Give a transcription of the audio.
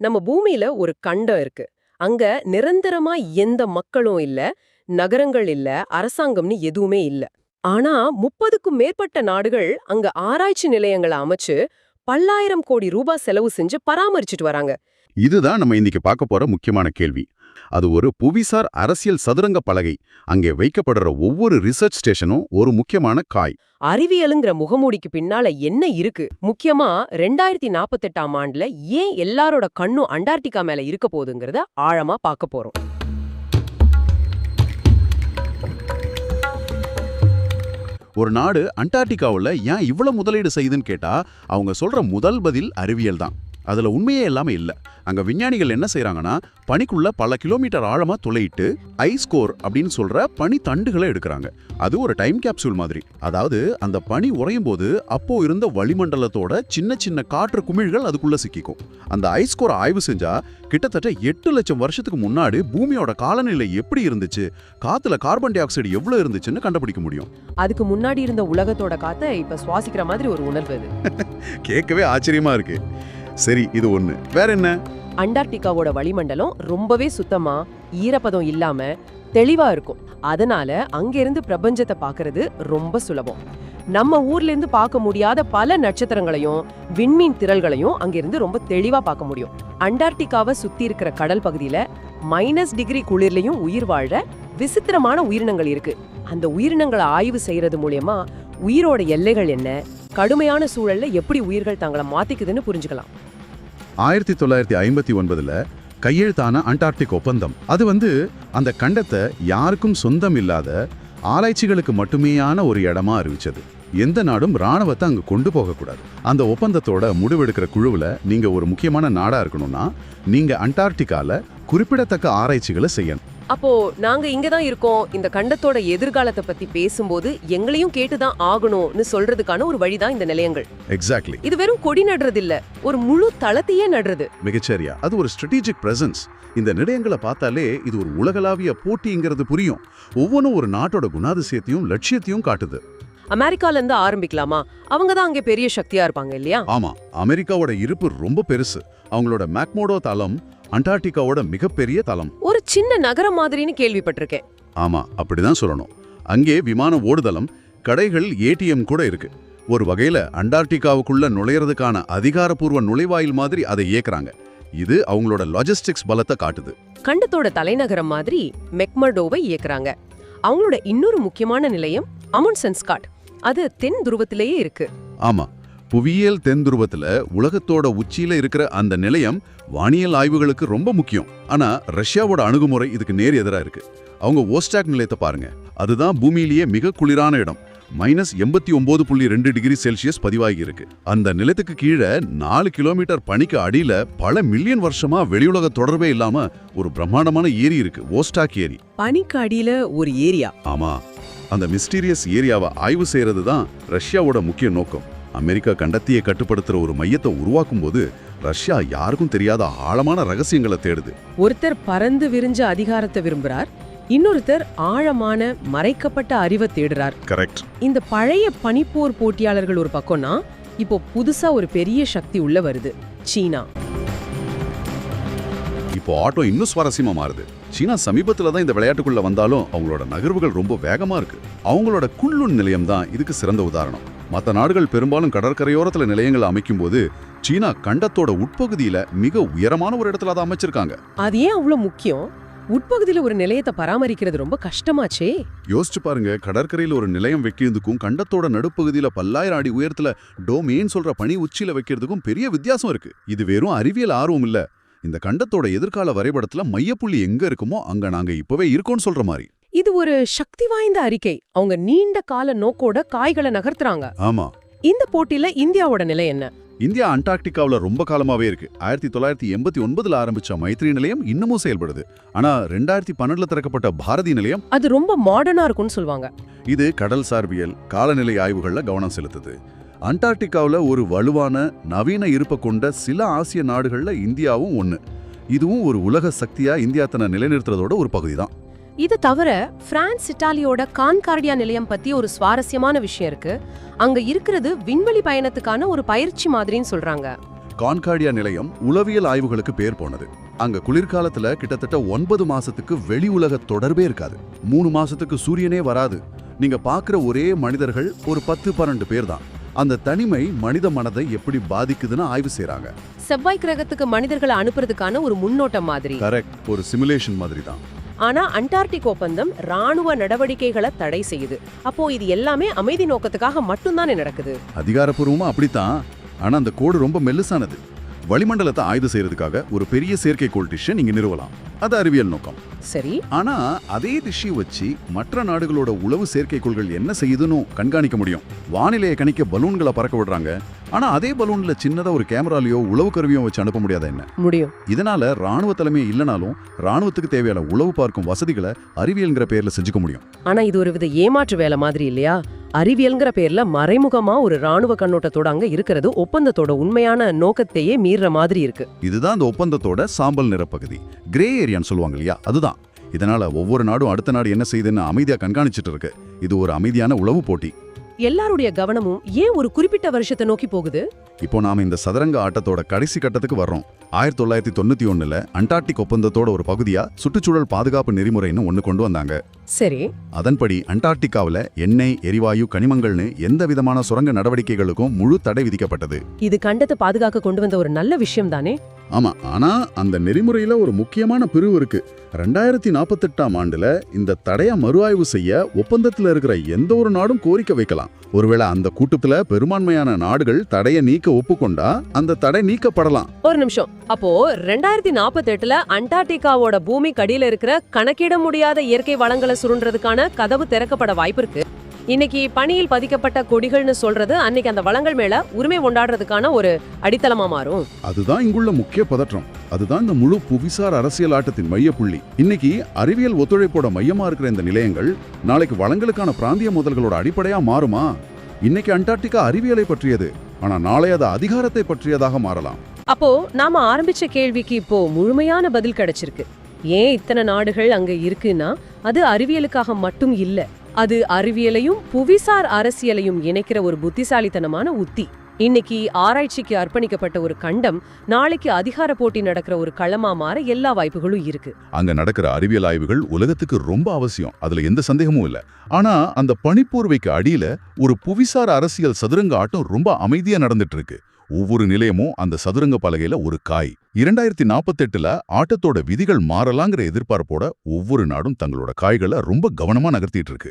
நம்ம பூமியில ஒரு கண்டம் இருக்கு. அங்க நிரந்தரமா எந்த மக்களும் இல்ல நகரங்கள் இல்ல அரசாங்கம்னு எதுவுமே இல்ல. ஆனா முப்பதுக்கும் மேற்பட்ட நாடுகள் அங்க ஆராய்ச்சி நிலையங்களை அமைச்சு பல்லாயிரம் கோடி ரூபாய் செலவு செஞ்சு பராமரிச்சுட்டு வராங்க. இதுதான் நம்ம இன்னைக்கு பார்க்க போற முக்கியமான கேள்வி. அது ஒரு புவிசார் அரசியல் சதுரங்க பலகை. அங்கே வைக்கப்படுற ஒவ்வொரு ரிசர்ச் ஸ்டேஷனும் ஒரு முக்கியமான காய். அறிவியலுங்கிற முகமூடிக்கு பின்னால என்ன இருக்கு? முக்கியமா ரெண்டாயிரத்தி நாப்பத்தெட்டாம் ஆண்டுல ஏன் எல்லாரோட கண்ணும் அண்டார்டிகா மேல இருக்க போகுதுங்கிறத ஆழமா பார்க்க போறோம். ஒரு நாடு அண்டார்டிகாவில் ஏன் இவ்வளவு முதலீடு செய்யுதுன்னு கேட்டா அவங்க சொல்ற முதல் பதில் அறிவியல் தான். அதுல உண்மையே எல்லாமே இல்ல. அங்க விஞ்ஞானிகள் என்ன செய்றாங்கன்னா பனிக்குள்ள பல கிலோமீட்டர் ஆழமா துளையிட்டு ஐஸ் கோர் அப்படின்னு சொல்ற பனி தண்டுகளை எடுக்கிறாங்க. அது ஒரு டைம் கேப்சூல் மாதிரி. அதாவது அந்த பனி உறையும் போது அப்போ இருந்த வளிமண்டலத்தோட சின்ன சின்ன காற்று குமிழ்கள் அதுக்குள்ள சிக்கிக்கும். அந்த ஐஸ் கோரை ஆய்வு செஞ்சா கிட்டத்தட்ட எட்டு லட்சம் வருஷத்துக்கு முன்னாடி பூமியோட காலநிலை எப்படி இருந்துச்சு காத்துல கார்பன் டை ஆக்சைடு எவ்வளவு இருந்துச்சுன்னு கண்டுபிடிக்க முடியும். அதுக்கு முன்னாடி இருந்த உலகத்தோட காத்த இப்ப சுவாசிக்கிற மாதிரி ஒரு உணர்வு கேட்கவே ஆச்சரியமா இருக்கு. சரி இது ஒண்ணு. வேற என்ன? அண்டார்டிகாவோட வளிமண்டலம் ரொம்பவே சுத்தமா ஈரப்பதம் இல்லாம தெளிவா இருக்கும். அதனால அங்கிருந்து பிரபஞ்சத்தை பாக்குறது ரொம்ப சுலபம். நம்ம ஊர்ல இருந்து பார்க்க முடியாத பல நட்சத்திரங்களையும் விண்மீன் திரள்களையும் அங்கிருந்து ரொம்ப தெளிவா பார்க்க முடியும். அண்டார்டிகாவை சுத்தி இருக்கிற கடல் பகுதியில மைனஸ் டிகிரி குளிர்லயும் உயிர் வாழ விசித்திரமான உயிரினங்கள் இருக்கு. அந்த உயிரினங்களை ஆய்வு செய்யறது மூலயமா உயிரோட எல்லைகள் என்ன கடுமையான சூழல்ல எப்படி உயிர்கள் தங்களை மாத்திக்குதுன்னு புரிஞ்சுக்கலாம். ஆயிரத்தி தொள்ளாயிரத்தி ஐம்பத்தி ஒன்பதுல கையெழுத்தான அண்டார்டிக் ஒப்பந்தம். அது வந்து அந்த கண்டத்தை யாருக்கும் சொந்தம் இல்லாத ஆராய்ச்சிகளுக்கு மட்டுமேயான ஒரு இடமா அறிவிச்சது. எந்த நாடும் ராணுவத்தை அங்கே கொண்டு போகக்கூடாது. அந்த ஒப்பந்தத்தோட முடிவெடுக்கிற குழுவில் நீங்க ஒரு முக்கியமான நாடா இருக்கணும்னா நீங்க அண்டார்டிகால குறிப்பிடத்தக்க ஆராய்ச்சிகளை செய்யணும். அப்போ நாங்க இங்க தான் இருக்கோம். இந்த கண்டத்தோட எதிர்காலத்தை பத்தி பேசும்போது எங்களையும் கேட்டுதான் ஆகணும்னு சொல்றதுக்கான ஒரு வழிதான் இந்த நிலையங்கள். எக்ஸாக்ட்லி இது வெறும் கொடி நடுறது இல்ல ஒரு முழு தளத்தையே நடுறது. மிகச்சரியா. அது ஒரு ஸ்ட்ராட்டஜிக் பிரசன்ஸ் இந்த நிலையங்களை பார்த்தாலே இது ஒரு உலகளாவிய போட்டிங்கிறது புரியும். ஒவ்வொன்றும் ஒரு நாட்டோட குணாதிசயத்தையும் லட்சியத்தையும் காட்டுது. அமெரிக்கால இருந்து ஆரம்பிக்கலாமா? அவங்க தான் அங்க பெரிய சக்தியா இருப்பாங்க இல்லையா? ஆமா. அமெரிக்காவோட இருப்பு ரொம்ப பெருசு. அவங்களோட மேக்மோடோ தளம் அண்டார்டிகாவோட மிகப்பெரிய தளம். ஒரு சின்ன நகரம் மாதிரின்னு கேள்விப்பட்டிருக்கேன். ஆமா அப்படிதான் சொல்லணும். அங்கே விமான ஓடுதளம் கடைகள் ஏடிஎம் கூட இருக்கு. ஒரு வகையில அண்டார்டிகாவுக்குள்ள நுழையறதுக்கான அதிகாரப்பூர்வ நுழைவாயில் மாதிரி அதை இயக்குறாங்க. இது அவங்களோட லாஜிஸ்டிக்ஸ் பலத்தை காட்டுது. கண்டத்தோட தலைநகரம் மாதிரி மெக்மர்டோவை இயக்குறாங்க. அவங்களோட இன்னொரு முக்கியமான நிலையம் அமுன்சன் ஸ்காட் அது தென் துருவத்திலேயே இருக்கு. ஆமா புவியியல் தென் துருவத்துல உலகத்தோட உச்சியில இருக்கிற அந்த நிலையம் வானியல் ஆய்வுகளுக்கு ரொம்ப முக்கியம். ஆனா ரஷ்யாவோட அணுகுமுறை இதுக்கு நேர் எதிரா இருக்கு. அவங்க ஓஸ்டாக் நிலையத்தை பாருங்க. அதுதான் பூமியிலேயே மிக குளிரான இடம். மைனஸ் எண்பத்தி ஒன்பது புள்ளி ரெண்டு டிகிரி செல்சியஸ் பதிவாகி இருக்கு. அந்த நிலத்துக்கு கீழே நாலு கிலோமீட்டர் பனிக்கு அடியில பல மில்லியன் வருஷமா வெளியுலக தொடர்பே இல்லாம ஒரு பிரம்மாண்டமான ஏரி இருக்கு. ஓஸ்டாக் ஏரி. பனிக்கு அடியில ஒரு ஏரியா. ஆமா. அந்த மிஸ்டீரியஸ் ஏரியாவை ஆய்வு செய்யறது தான் ரஷ்யாவோட முக்கிய நோக்கம். அமெரிக்கா கண்டத்தியை கட்டுப்படுத்துற ஒரு மையத்தை உருவாக்கும் போது ரஷ்யா யாருக்கும் தெரியாத ஆழமான ரகசியங்களை தேடுது. ஒருத்தர் பறந்து விரிஞ்ச அதிகாரத்தை விரும்புறார் இன்னொருத்தர் ஆழமான மறைக்கப்பட்ட அறிவை தேடுறார். கரெக்ட் இந்த பழைய பனிப்போர் போட்டியாளர்கள் ஒரு பக்கம்னா இப்போ புதுசா ஒரு பெரிய சக்தி உள்ள வருது சீனா. இப்போ ஆட்டோ இன்னும் சுவாரஸ்யமா மாறுது. சீனா சமீபத்துல தான் இந்த விளையாட்டுக்குள்ள வந்தாலும் அவங்களோட நகர்வுகள் ரொம்ப வேகமா இருக்கு. அவங்களோட குள்ளுன் நிலையம் தான் இதுக்கு சிறந்த உதாரணம். மற்ற நாடுகள் பெரும்பாலும் கடற்கரையோரத்துல நிலையங்களை அமைக்கும் போது சீனா கண்டத்தோட உட்பகுதியில மிக உயரமான ஒரு இடத்துல அதை அமைச்சிருக்காங்க. அது ஏன் அவ்வளவு முக்கியம்? உட்பகுதியில ஒரு நிலையத்தை பராமரிக்கிறது ரொம்ப கஷ்டமாச்சே. யோசிச்சு பாருங்க கடற்கரையில் ஒரு நிலையம் வைக்கிறதுக்கும் கண்டத்தோட நடுப்பகுதியில பல்லாயிரம் அடி உயரத்துல டோமேன் சொல்ற பனி உச்சியில வைக்கிறதுக்கும் பெரிய வித்தியாசம் இருக்கு. இது வெறும் அறிவியல் ஆர்வம் இல்ல. இந்த கண்டத்தோட எதிர்கால வரைபடத்துல மையப்புள்ளி எங்க இருக்குமோ அங்க நாங்க இப்பவே இருக்கோம்னு சொல்ற மாதிரி. இது ஒரு சக்தி வாய்ந்த அறிக்கை. அவங்க நீண்ட கால நோக்கோட காய்களை நகர்த்துறாங்க. ஆமா. இந்த போட்டியில இந்தியாவோட நிலை என்ன? இந்தியா அண்டார்டிகாவுல ரொம்ப காலமாவே இருக்கு. ஆயிரத்தி தொள்ளாயிரத்தி எண்பத்தி ஒன்பதுல ஆரம்பிச்ச மைத்ரி நிலையம் இன்னமும் செயல்படுது. ஆனா ரெண்டாயிரத்தி பன்னெண்டுல திறக்கப்பட்ட பாரதி நிலையம் அது ரொம்ப மாடர்னா இருக்கும்னு சொல்லுவாங்க. இது கடல் சார்பியல் காலநிலை ஆய்வுகள்ல கவனம் செலுத்துது. அண்டார்டிகாவுல ஒரு வலுவான நவீன இருப்பை கொண்ட சில ஆசிய நாடுகள்ல இந்தியாவும் ஒண்ணு. இதுவும் ஒரு உலக சக்தியா இந்தியா தன்னை நிலைநிறுத்துறதோட ஒரு பகுதி தான் இது தவிர பிரான்ஸ் இட்டாலியோட கான்கார்டியா நிலையம் பத்தி ஒரு சுவாரஸ்யமான விஷயம் இருக்கு. அங்க இருக்கிறது விண்வெளி பயணத்துக்கான ஒரு பயிற்சி மாதிரின்னு சொல்றாங்க. கான்காடியா நிலையம் உளவியல் ஆய்வுகளுக்கு பேர் போனது. அங்க குளிர்காலத்துல கிட்டத்தட்ட ஒன்பது மாசத்துக்கு வெளி உலக தொடர்பே இருக்காது. மூணு மாசத்துக்கு சூரியனே வராது. நீங்க பார்க்குற ஒரே மனிதர்கள் ஒரு பத்து பன்னெண்டு பேர் தான். அந்த தனிமை மனித மனதை எப்படி பாதிக்குதுன்னு ஆய்வு செய்றாங்க. செவ்வாய் கிரகத்துக்கு மனிதர்களை அனுப்புறதுக்கான ஒரு முன்னோட்டம் மாதிரி. கரெக்ட். ஒரு சிமுலேஷன் மாதிரி தான். ஆனா அண்டார்டிக் ஒப்பந்தம் ராணுவ நடவடிக்கைகளை தடை செய்யுது. அப்போ இது எல்லாமே அமைதி நோக்கத்துக்காக மட்டும்தானே நடக்குது? அதிகாரப்பூர்வமா அப்படித்தான். ஆனா அந்த கோடு ரொம்ப மெல்லுசானது. வளிமண்டலத்தை ஆய்வு செய்யறதுக்காக ஒரு பெரிய செயற்கைக்கோள் டிஷ்ஷை நீங்க நிறுவலாம். அது அறிவியல் நோக்கம். சரி. ஆனா அதே டிஷ்ஷை வச்சு மற்ற நாடுகளோட உளவு செயற்கைக்கோள்கள் என்ன செய்யுதுன்னு கண்காணிக்க முடியும். வானிலையை கணிக்க பலூன்களை பறக்க விடுறாங்க. ஆனா அதே பலூன்ல சின்னதா ஒரு கேமராலையோ உளவு கருவியோ வச்சு அனுப்ப முடியாத என்ன? முடியும். இதனால ராணுவ தலைமை இல்லைனாலும் ராணுவத்துக்கு தேவையான உளவு பார்க்கும் வசதிகளை அறிவியல்ங்கிற பேர்ல செஞ்சுக்க முடியும். ஆனா இது ஒரு வித ஏமாற்று வேலை மாதிரி இல்லையா? அறிவியல்ங்கிற பேர்ல மறைமுகமா ஒரு ராணுவ கண்ணோட்டத்தோட அங்க இருக்கிறது ஒப்பந்தத்தோட உண்மையான நோக்கத்தையே மீறுற மாதிரி இருக்கு. இதுதான் அந்த ஒப்பந்தத்தோட சாம்பல் நிற பகுதி கிரே ஏரியான்னு சொல்லுவாங்க இல்லையா? அதுதான். இதனால ஒவ்வொரு நாடும் அடுத்த நாடு என்ன செய்யுதுன்னு அமைதியா கண்காணிச்சிட்டு இருக்கு. இது ஒரு அமைதியான உளவு போட்டி. எல்லாருடைய கவனமும் ஏன் ஒரு குறிப்பிட்ட வருஷத்தை நோக்கி போகுது? இப்போ நாம இந்த சதுரங்க ஆட்டத்தோட கடைசி கட்டத்துக்கு வர்றோம். ஆயிரத்தி தொள்ளாயிரத்தி தொண்ணூத்தி ஒண்ணுல அண்டார்டிக் ஒப்பந்தத்தோட ஒரு பகுதியா சுற்றுச்சூழல் பாதுகாப்பு நெறிமுறைன்னு ஒன்னு கொண்டு வந்தாங்க. சரி. அதன்படி அண்டார்டிகாவுல எண்ணெய் எரிவாயு கனிமங்கள்னு எந்த விதமான சுரங்க நடவடிக்கைகளுக்கும் முழு தடை விதிக்கப்பட்டது. இது கண்டத்தை பாதுகாக்க கொண்டு வந்த ஒரு நல்ல விஷயம் தானே? ஆமா ஆனா அந்த நெறிமுறையில ஒரு முக்கியமான பிரிவு இருக்கு. ரெண்டாயிரத்தி நாற்பத்தெட்டாம் ஆண்டுல இந்த தடையை மறுஆய்வு செய்ய ஒப்பந்தத்தில் இருக்கிற எந்த ஒரு நாடும் கோரிக்கை வைக்கலாம். ஒருவேளை அந்த கூட்டத்துல பெரும்பான்மையான நாடுகள் தடையை நீக்க ஒப்புக்கொண்டா அந்த தடை நீக்கப்படலாம். ஒரு நிமிஷம். அப்போ ரெண்டாயிரத்தி நாற்பத்தெட்டுல அண்டார்டிகாவோட பூமி கடியில இருக்கிற கணக்கிட முடியாத இயற்கை வளங்களை சுருண்டுறதுக்கான கதவு திறக்கப்பட வாய்ப்பு இருக்கு. இன்னைக்கு பனியில் பதிக்கப்பட்ட கொடிகள்னு சொல்றது அன்னைக்கு அந்த வளங்கள் மேல உரிமை கொண்டாடுறதுக்கான ஒரு அடித்தளமா மாறும். அதுதான் இங்குள்ள முக்கிய பதற்றம். அதுதான் இந்த முழு புவிசார் அரசியல் ஆட்டத்தின் மையப்புள்ளி. இன்னைக்கு அறிவியல் ஒத்துழைப்போட மையமா இருக்கிற இந்த நிலையங்கள் நாளைக்கு வளங்களுக்கான பிராந்திய முதல்களோட அடிப்படையா மாறுமா? இன்னைக்கு அண்டார்டிகா அறிவியலை பற்றியது. ஆனா நாளை அது அதிகாரத்தை பற்றியதாக மாறலாம். அப்போ நாம ஆரம்பிச்ச கேள்விக்கு இப்போ முழுமையான பதில் கிடைச்சிருக்கு. ஏன் இத்தனை நாடுகள் அங்க இருக்குன்னா அது அறிவியலுக்காக மட்டும் இல்ல. அது அறிவியலையும் புவிசார் அரசியலையும் இணைக்கிற ஒரு புத்திசாலித்தனமான உத்தி. இன்னைக்கு ஆராய்ச்சிக்கு அர்ப்பணிக்கப்பட்ட ஒரு கண்டம் நாளைக்கு அதிகார போட்டி நடக்கிற ஒரு களமா மாற எல்லா வாய்ப்புகளும் இருக்கு. அங்க நடக்கிற அறிவியல் ஆய்வுகள் உலகத்துக்கு ரொம்ப அவசியம். அதுல எந்த சந்தேகமும் இல்ல. ஆனா அந்த பனிப்போர்வைக்கு அடியில ஒரு புவிசார் அரசியல் சதுரங்க ஆட்டம் ரொம்ப அமைதியா நடந்துட்டு இருக்கு ஒவ்வொரு நிலையமும் அந்த சதுரங்க பலகையில ஒரு காய். இரண்டாயிரத்தி நாற்பத்தெட்டுல ஆட்டத்தோட விதிகள் மாறலாங்கிற எதிர்பார்ப்போட ஒவ்வொரு நாடும் தங்களோட காய்களை ரொம்ப கவனமா நகர்த்திட்டு இருக்கு